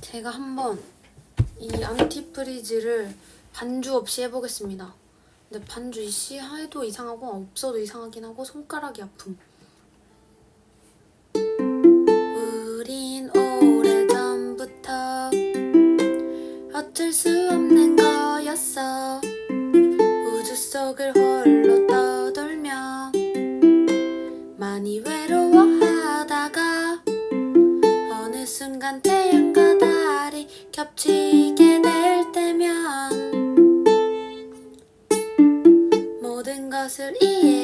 제가 한번 이 안티프리즈를 반주 없이 해보겠습니다. 근데 반주 이씨 해도 이상하고 없어도 이상하긴 하고 손가락이 아픔. 우린 오래전부터 어쩔 수 없는 거였어. 우주 속을 홀로 떠돌며 많이 외로워하다가 어느 순간 태양과 겹치게 될 때면 모든 것을 거야.